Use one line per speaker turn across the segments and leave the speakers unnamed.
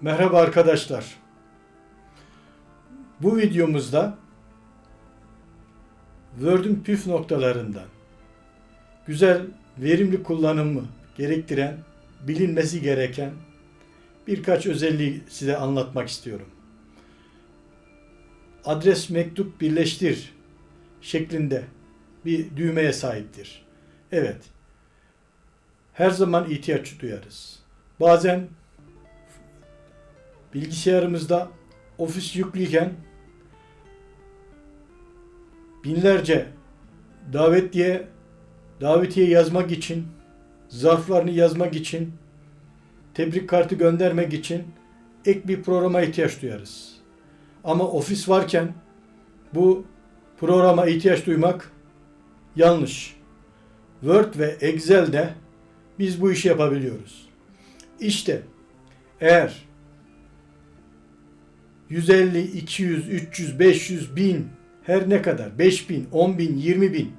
Merhaba arkadaşlar. Bu videomuzda Word'ün püf noktalarından güzel, verimli kullanımı gerektiren, bilinmesi gereken birkaç özelliği size anlatmak istiyorum. Adres mektup birleştir şeklinde bir düğmeye sahiptir. Evet. Her zaman ihtiyaç duyarız. Bazen bilgisayarımızda ofis yüklüyken binlerce davetliye davetiye yazmak için, zarflarını yazmak için, tebrik kartı göndermek için ek bir programa ihtiyaç duyarız. Ama ofis varken bu programa ihtiyaç duymak yanlış. Word ve Excel'de biz bu işi yapabiliyoruz. İşte eğer 150, 200, 300, 500, 1000 her ne kadar 5000, 10000, 20000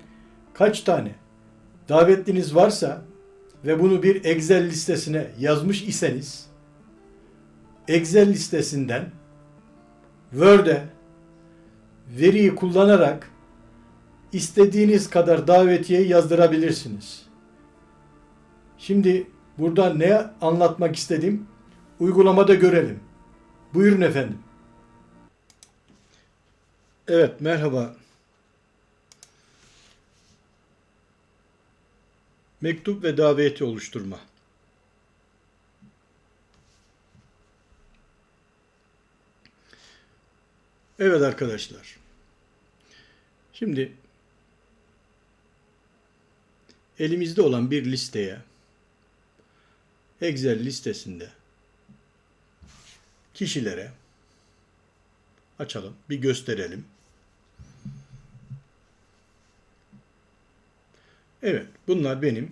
kaç tane davetliniz varsa ve bunu bir Excel listesine yazmış iseniz Excel listesinden Word'e veriyi kullanarak istediğiniz kadar davetiye yazdırabilirsiniz. Şimdi burada ne anlatmak istedim? Uygulamada görelim. Buyurun efendim. Evet, merhaba. Mektup ve daveti oluşturma. Evet arkadaşlar. Şimdi elimizde olan bir listeye Excel listesinde kişilere açalım, bir gösterelim. Evet, bunlar benim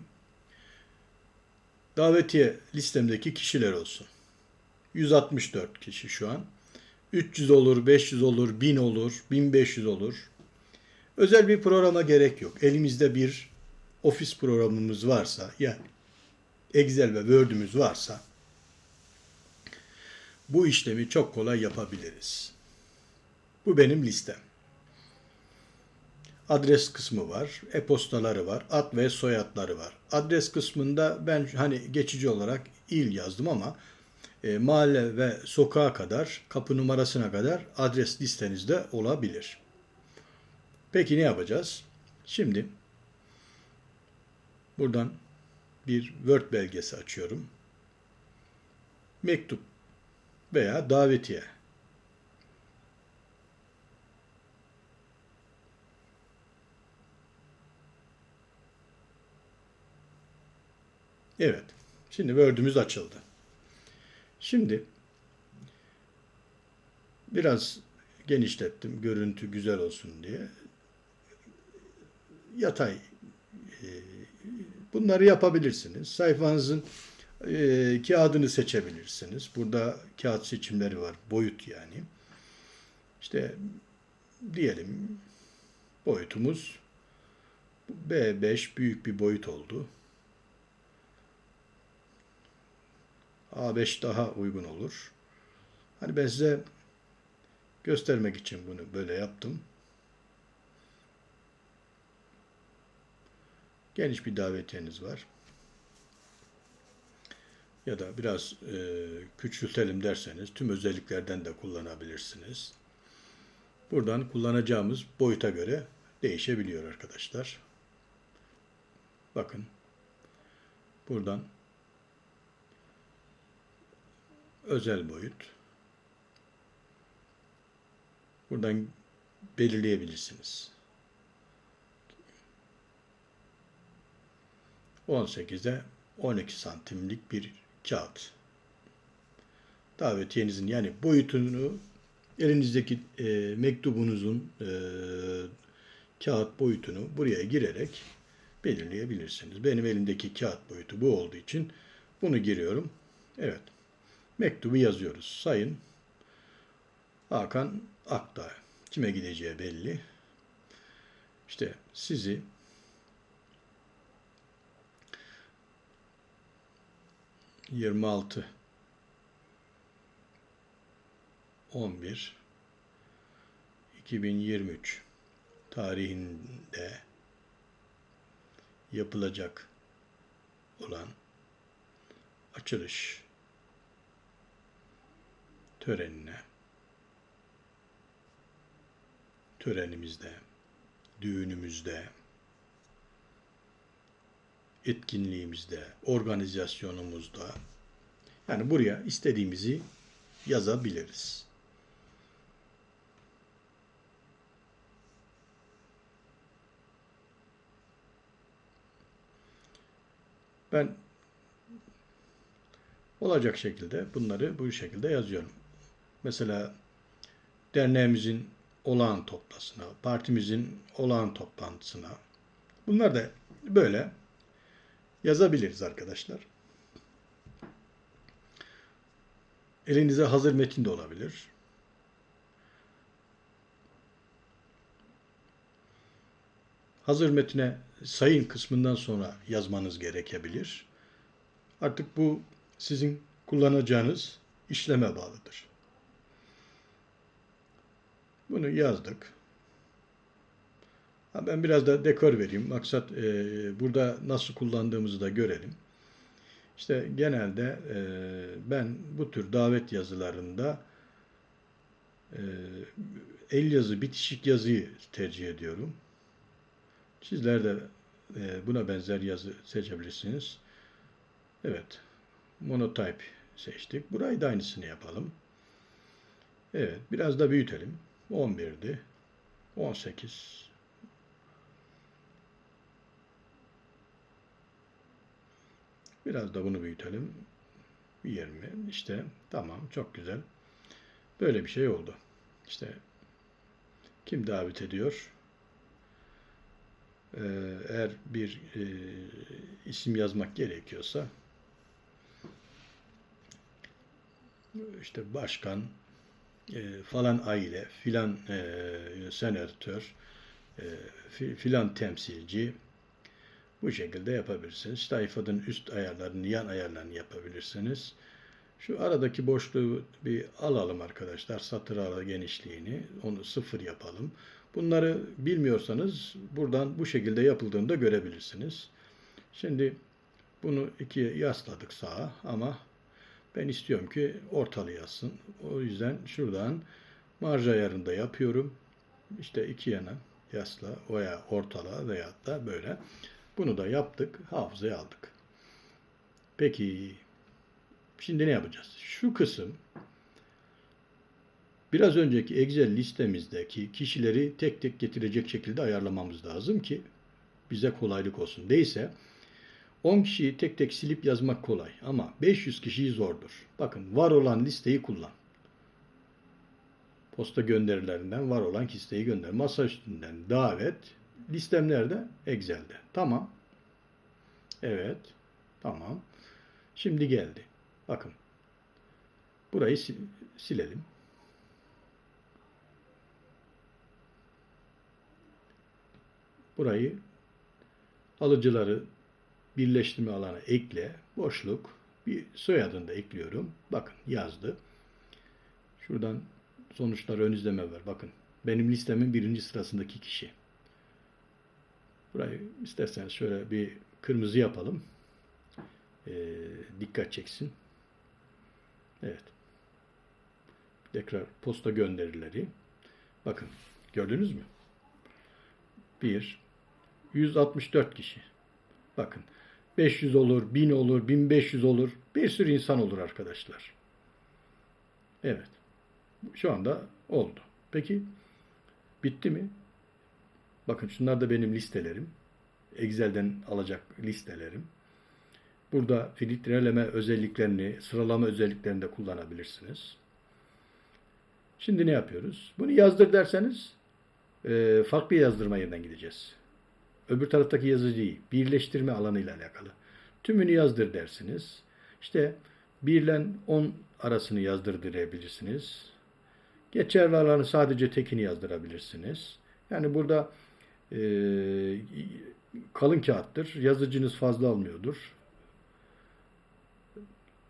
davetiye listemdeki kişiler olsun. 164 kişi şu an. 300 olur, 500 olur, 1000 olur, 1500 olur. Özel bir programa gerek yok. Elimizde bir ofis programımız varsa, yani Excel ve Word'ümüz varsa bu işlemi çok kolay yapabiliriz. Bu benim listem. Adres kısmı var, e-postaları var, ad ve soyadları var. Adres kısmında ben hani geçici olarak il yazdım ama e, mahalle ve sokağa kadar, kapı numarasına kadar adres listenizde olabilir. Peki ne yapacağız? Şimdi buradan bir Word belgesi açıyorum. Mektup veya davetiye. Evet. Şimdi Word'ümüz açıldı. Şimdi biraz genişlettim görüntü güzel olsun diye. Yatay e, bunları yapabilirsiniz. Sayfanızın e, kağıdını seçebilirsiniz. Burada kağıt seçimleri var. Boyut yani. İşte diyelim boyutumuz B5 büyük bir boyut oldu. A5 daha uygun olur. Hani ben size göstermek için bunu böyle yaptım. Geniş bir davetiyeniz var. Ya da biraz e, küçültelim derseniz tüm özelliklerden de kullanabilirsiniz. Buradan kullanacağımız boyuta göre değişebiliyor arkadaşlar. Bakın. Buradan özel boyut. Buradan belirleyebilirsiniz. 18'e 12 santimlik bir kağıt. Davetiyenizin yani boyutunu elinizdeki e, mektubunuzun e, kağıt boyutunu buraya girerek belirleyebilirsiniz. Benim elimdeki kağıt boyutu bu olduğu için bunu giriyorum. Evet. Mektubu yazıyoruz. Sayın Hakan Akdağ. Kime gideceği belli. İşte sizi yirmi altı 11 2023 tarihinde yapılacak olan açılış törenine törenimizde, düğünümüzde, etkinliğimizde, organizasyonumuzda yani buraya istediğimizi yazabiliriz. Ben olacak şekilde bunları bu şekilde yazıyorum. Mesela derneğimizin olağan toplantısına, partimizin olağan toplantısına. Bunlar da böyle yazabiliriz arkadaşlar. Elinize hazır metin de olabilir. Hazır metine sayın kısmından sonra yazmanız gerekebilir. Artık bu sizin kullanacağınız işleme bağlıdır. Bunu yazdık. Ha, Ben biraz da dekor vereyim. Maksat e, burada nasıl kullandığımızı da görelim. İşte genelde e, ben bu tür davet yazılarında e, el yazı, bitişik yazıyı tercih ediyorum. Sizler de e, buna benzer yazı seçebilirsiniz. Evet. Monotype seçtik. Burayı da aynısını yapalım. Evet. Biraz da büyütelim. 11'di. 18. Biraz da bunu büyütelim. 20. İşte tamam çok güzel. Böyle bir şey oldu. İşte kim davet ediyor? Ee, eğer bir e, isim yazmak gerekiyorsa işte başkan, e, falan aile, filan e, senatör, e, fi- filan temsilci bu şekilde yapabilirsiniz. Sayfanın üst ayarlarını, yan ayarlarını yapabilirsiniz. Şu aradaki boşluğu bir alalım arkadaşlar. Satır ara genişliğini. Onu sıfır yapalım. Bunları bilmiyorsanız buradan bu şekilde yapıldığını da görebilirsiniz. Şimdi bunu ikiye yasladık sağa ama ben istiyorum ki ortalı yazsın. O yüzden şuradan marj ayarında yapıyorum. İşte iki yana yasla veya ortala veya da böyle. Bunu da yaptık. Hafızaya aldık. Peki şimdi ne yapacağız? Şu kısım biraz önceki Excel listemizdeki kişileri tek tek getirecek şekilde ayarlamamız lazım ki bize kolaylık olsun. Değilse 10 kişiyi tek tek silip yazmak kolay ama 500 kişiyi zordur. Bakın var olan listeyi kullan. Posta gönderilerinden var olan listeyi gönder. Masa üstünden davet. Listem nerede? Excel'de. Tamam. Evet. Tamam. Şimdi geldi. Bakın. Burayı sil- silelim. Burayı alıcıları birleştirme alanı ekle, boşluk, bir soyadını da ekliyorum. Bakın yazdı. Şuradan sonuçlar ön izleme var. Bakın benim listemin birinci sırasındaki kişi. Burayı isterseniz şöyle bir kırmızı yapalım. Ee, dikkat çeksin. Evet. Tekrar posta gönderileri. Bakın gördünüz mü? 1 164 kişi. Bakın 500 olur, 1000 olur, 1500 olur. Bir sürü insan olur arkadaşlar. Evet. Şu anda oldu. Peki bitti mi? Bakın şunlar da benim listelerim. Excel'den alacak listelerim. Burada filtreleme özelliklerini, sıralama özelliklerini de kullanabilirsiniz. Şimdi ne yapıyoruz? Bunu yazdır derseniz e, farklı yazdırma yerinden gideceğiz. Öbür taraftaki yazıcıyı birleştirme alanıyla alakalı. Tümünü yazdır dersiniz. İşte 1 ile 10 arasını yazdırabilirsiniz. Geçerli alanı sadece tekini yazdırabilirsiniz. Yani burada e, kalın kağıttır. Yazıcınız fazla almıyordur.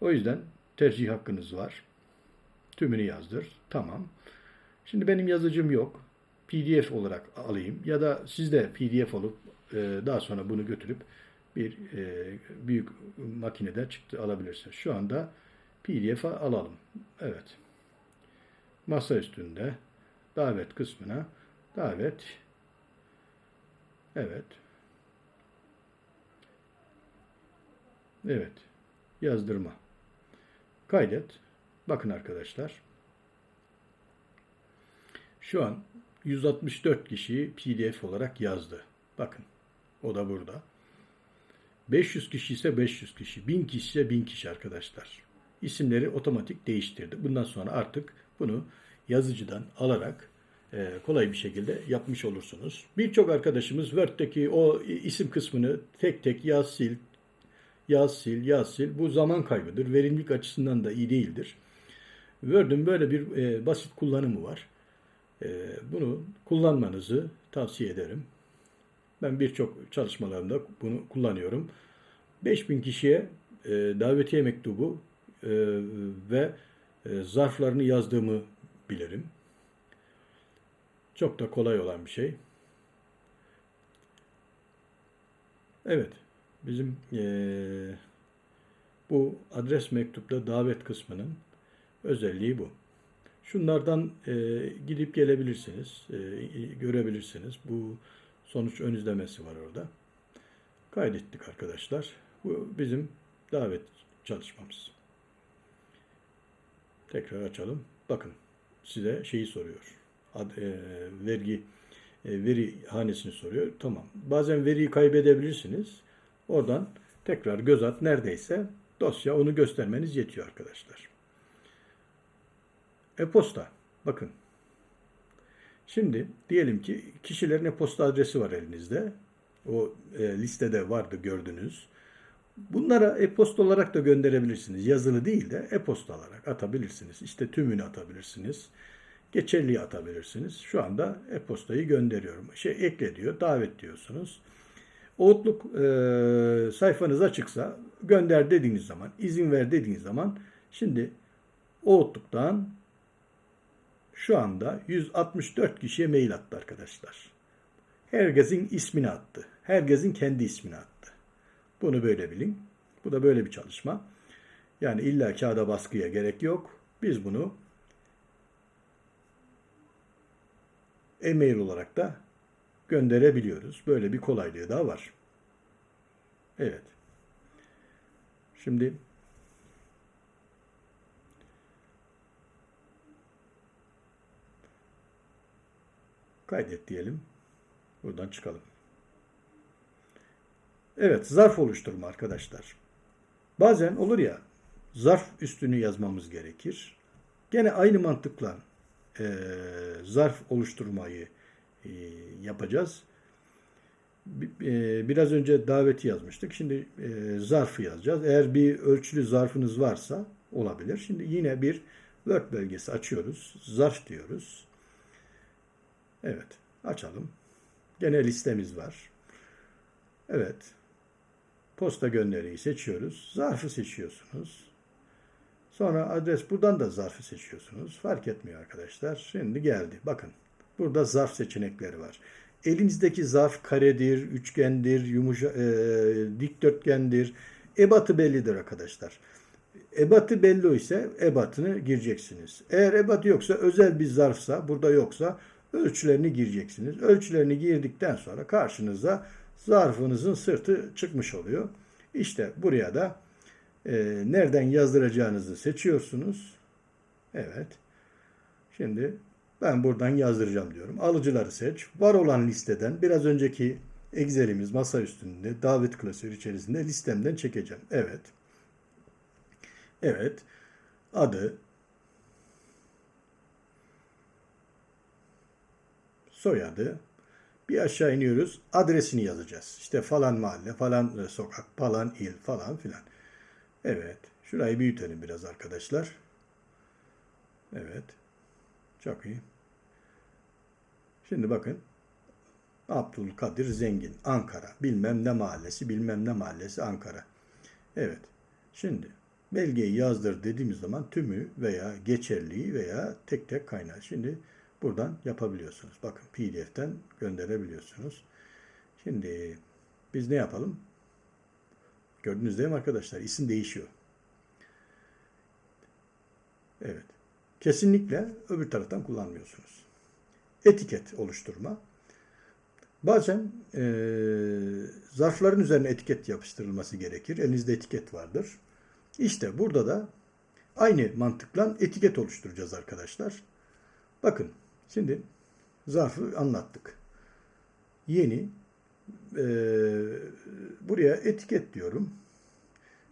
O yüzden tercih hakkınız var. Tümünü yazdır. Tamam. Şimdi benim yazıcım yok. PDF olarak alayım ya da siz de PDF olup e, daha sonra bunu götürüp bir e, büyük makinede çıktı alabilirsiniz. Şu anda PDF alalım. Evet. Masa üstünde davet kısmına davet evet evet yazdırma kaydet bakın arkadaşlar şu an 164 kişiyi PDF olarak yazdı. Bakın o da burada. 500 kişi ise 500 kişi, 1000 kişi ise 1000 kişi arkadaşlar. İsimleri otomatik değiştirdi. Bundan sonra artık bunu yazıcıdan alarak e, kolay bir şekilde yapmış olursunuz. Birçok arkadaşımız Word'deki o isim kısmını tek tek yaz sil, yaz sil, yaz sil. Bu zaman kaybıdır. Verimlilik açısından da iyi değildir. Word'ün böyle bir e, basit kullanımı var. E, bunu kullanmanızı tavsiye ederim. Ben birçok çalışmalarımda bunu kullanıyorum. 5000 kişiye e, davetiye mektubu e, ve e, zarflarını yazdığımı bilirim. Çok da kolay olan bir şey. Evet, bizim bu adres mektupta davet kısmının özelliği bu. Şunlardan e, gidip gelebilirsiniz, e, görebilirsiniz. Bu sonuç ön izlemesi var orada. Kaydettik arkadaşlar. Bu bizim davet çalışmamız. Tekrar açalım. Bakın size şeyi soruyor. Ad, e, vergi e, veri hanesini soruyor. Tamam. Bazen veriyi kaybedebilirsiniz. Oradan tekrar göz at neredeyse dosya onu göstermeniz yetiyor arkadaşlar. E-posta. Bakın. Şimdi diyelim ki kişilerin e-posta adresi var elinizde. O e, listede vardı gördünüz. Bunlara e-posta olarak da gönderebilirsiniz. Yazılı değil de e-posta olarak atabilirsiniz. İşte tümünü atabilirsiniz. Geçerliği atabilirsiniz. Şu anda e-postayı gönderiyorum. Şey ekle diyor, davet diyorsunuz. Outlook e, sayfanız açıksa gönder dediğiniz zaman, izin ver dediğiniz zaman şimdi Outlook'tan şu anda 164 kişiye mail attı arkadaşlar. Herkesin ismini attı. Herkesin kendi ismini attı. Bunu böyle bilin. Bu da böyle bir çalışma. Yani illa kağıda baskıya gerek yok. Biz bunu e-mail olarak da gönderebiliyoruz. Böyle bir kolaylığı da var. Evet. Şimdi kaydet diyelim. Buradan çıkalım. Evet, zarf oluşturma arkadaşlar. Bazen olur ya, zarf üstünü yazmamız gerekir. Gene aynı mantıkla e, zarf oluşturmayı e, yapacağız. E, biraz önce daveti yazmıştık. Şimdi e, zarfı yazacağız. Eğer bir ölçülü zarfınız varsa olabilir. Şimdi yine bir Word belgesi açıyoruz. Zarf diyoruz. Evet, açalım. Gene listemiz var. Evet. Posta gönderiyi seçiyoruz. Zarfı seçiyorsunuz. Sonra adres buradan da zarfı seçiyorsunuz. Fark etmiyor arkadaşlar. Şimdi geldi. Bakın. Burada zarf seçenekleri var. Elinizdeki zarf karedir, üçgendir, yumuşa, e, dikdörtgendir. Ebatı bellidir arkadaşlar. Ebatı belli ise ebatını gireceksiniz. Eğer ebat yoksa özel bir zarfsa, burada yoksa ölçülerini gireceksiniz. Ölçülerini girdikten sonra karşınıza zarfınızın sırtı çıkmış oluyor. İşte buraya da e, nereden yazdıracağınızı seçiyorsunuz. Evet. Şimdi ben buradan yazdıracağım diyorum. Alıcıları seç. Var olan listeden biraz önceki Excel'imiz masa üstünde davet klasörü içerisinde listemden çekeceğim. Evet. Evet. Adı, soyadı, bir aşağı iniyoruz. Adresini yazacağız. İşte falan mahalle, falan sokak, falan il, falan filan. Evet. Şurayı büyütelim biraz arkadaşlar. Evet. Çok iyi. Şimdi bakın. Abdülkadir Zengin, Ankara. Bilmem ne mahallesi, bilmem ne mahallesi, Ankara. Evet. Şimdi belgeyi yazdır dediğimiz zaman tümü veya geçerliği veya tek tek kaynağı. Şimdi buradan yapabiliyorsunuz. Bakın PDF'ten gönderebiliyorsunuz. Şimdi biz ne yapalım? Gördünüz değil mi arkadaşlar? İsim değişiyor. Evet. Kesinlikle öbür taraftan kullanmıyorsunuz. Etiket oluşturma. Bazen e, zarfların üzerine etiket yapıştırılması gerekir. Elinizde etiket vardır. İşte burada da aynı mantıkla etiket oluşturacağız arkadaşlar. Bakın şimdi zarfı anlattık. Yeni e, buraya etiket diyorum.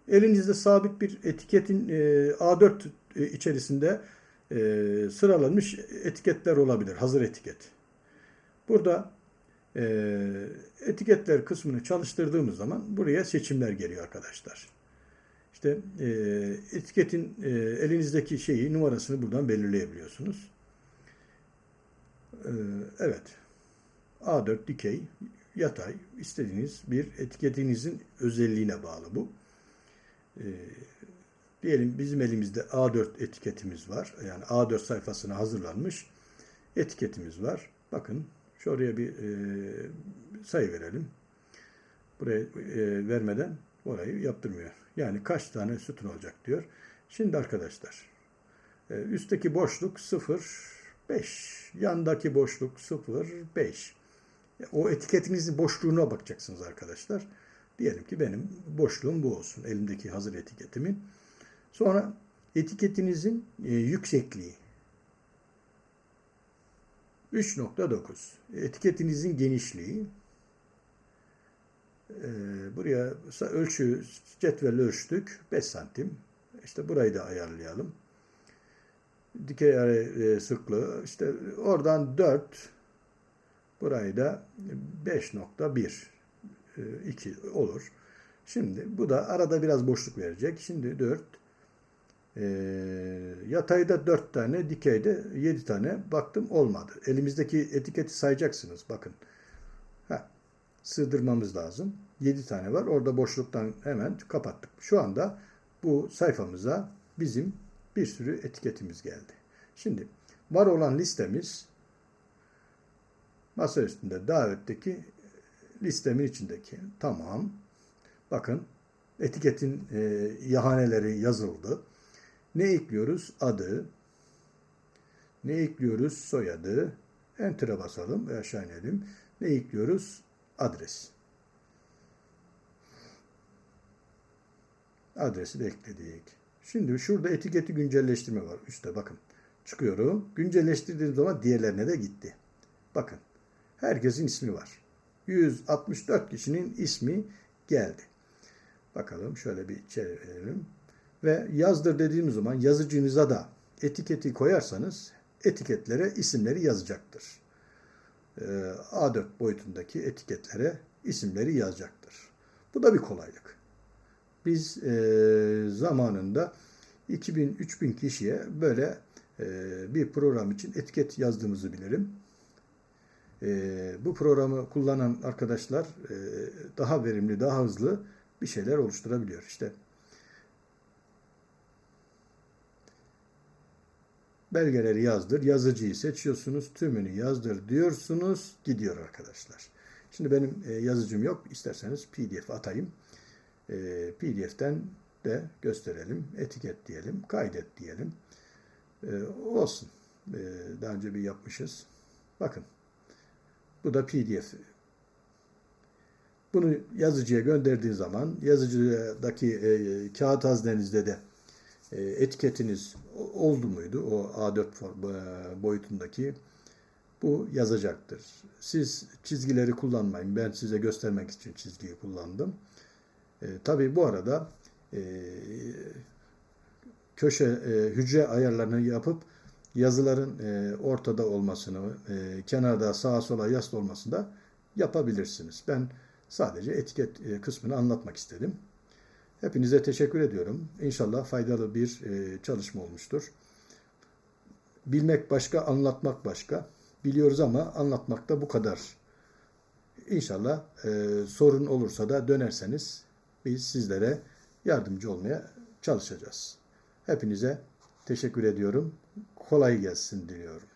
Elinizde sabit bir etiketin e, A4 içerisinde e, sıralanmış etiketler olabilir. Hazır etiket. Burada e, etiketler kısmını çalıştırdığımız zaman buraya seçimler geliyor arkadaşlar. İşte e, etiketin e, elinizdeki şeyi numarasını buradan belirleyebiliyorsunuz. E, evet. A4 dikey, yatay istediğiniz bir etiketinizin özelliğine bağlı bu. E, diyelim bizim elimizde A4 etiketimiz var. Yani A4 sayfasına hazırlanmış etiketimiz var. Bakın şuraya bir e, sayı verelim. Buraya e, vermeden orayı yaptırmıyor. Yani kaç tane sütun olacak diyor. Şimdi arkadaşlar e, üstteki boşluk 0 5 yandaki boşluk 0 5 o etiketinizin boşluğuna bakacaksınız arkadaşlar. Diyelim ki benim boşluğum bu olsun. Elimdeki hazır etiketimin. Sonra etiketinizin e, yüksekliği 3.9. Etiketinizin genişliği e, buraya ölçü cetvel ölçtük 5 santim. İşte burayı da ayarlayalım. Dikey ara e, sıklığı işte oradan 4 burayı da 5.1 2 olur. Şimdi bu da arada biraz boşluk verecek. Şimdi 4 e, yatayda 4 tane, dikeyde 7 tane baktım olmadı. Elimizdeki etiketi sayacaksınız. Bakın. Ha, sığdırmamız lazım. 7 tane var. Orada boşluktan hemen kapattık. Şu anda bu sayfamıza bizim bir sürü etiketimiz geldi. Şimdi var olan listemiz masa üstünde davetteki listemin içindeki. Tamam. Bakın etiketin e, yahaneleri yazıldı. Ne ekliyoruz? Adı. Ne ekliyoruz? Soyadı. Enter'a basalım ve aşağı inelim. Ne ekliyoruz? Adres. Adresi de ekledik. Şimdi şurada etiketi güncelleştirme var. Üstte bakın. Çıkıyorum. Güncelleştirdiğim zaman diğerlerine de gitti. Bakın. Herkesin ismi var. 164 kişinin ismi geldi. Bakalım şöyle bir çevirelim. Ve yazdır dediğimiz zaman yazıcınıza da etiketi koyarsanız etiketlere isimleri yazacaktır. Ee, A4 boyutundaki etiketlere isimleri yazacaktır. Bu da bir kolaylık. Biz e, zamanında 2000-3000 kişiye böyle e, bir program için etiket yazdığımızı bilirim. E, bu programı kullanan arkadaşlar e, daha verimli, daha hızlı bir şeyler oluşturabiliyor. İşte belgeleri yazdır, yazıcıyı seçiyorsunuz, tümünü yazdır diyorsunuz, gidiyor arkadaşlar. Şimdi benim e, yazıcım yok, isterseniz pdf atayım. E, pdf'ten de gösterelim, etiket diyelim, kaydet diyelim. E, olsun. E, daha önce bir yapmışız. Bakın. Bu da pdf. Bunu yazıcıya gönderdiğin zaman yazıcıdaki e, kağıt haznenizde de e, etiketiniz oldu muydu o A4 e, boyutundaki bu yazacaktır. Siz çizgileri kullanmayın. Ben size göstermek için çizgiyi kullandım. E, tabii bu arada e, köşe e, hücre ayarlarını yapıp yazıların e, ortada olmasını, e, kenarda sağa sola yaslı olmasını da yapabilirsiniz. Ben sadece etiket e, kısmını anlatmak istedim. Hepinize teşekkür ediyorum. İnşallah faydalı bir e, çalışma olmuştur. Bilmek başka, anlatmak başka. Biliyoruz ama anlatmakta bu kadar. İnşallah e, sorun olursa da dönerseniz biz sizlere yardımcı olmaya çalışacağız. Hepinize teşekkür ediyorum. Kolay gelsin diliyorum.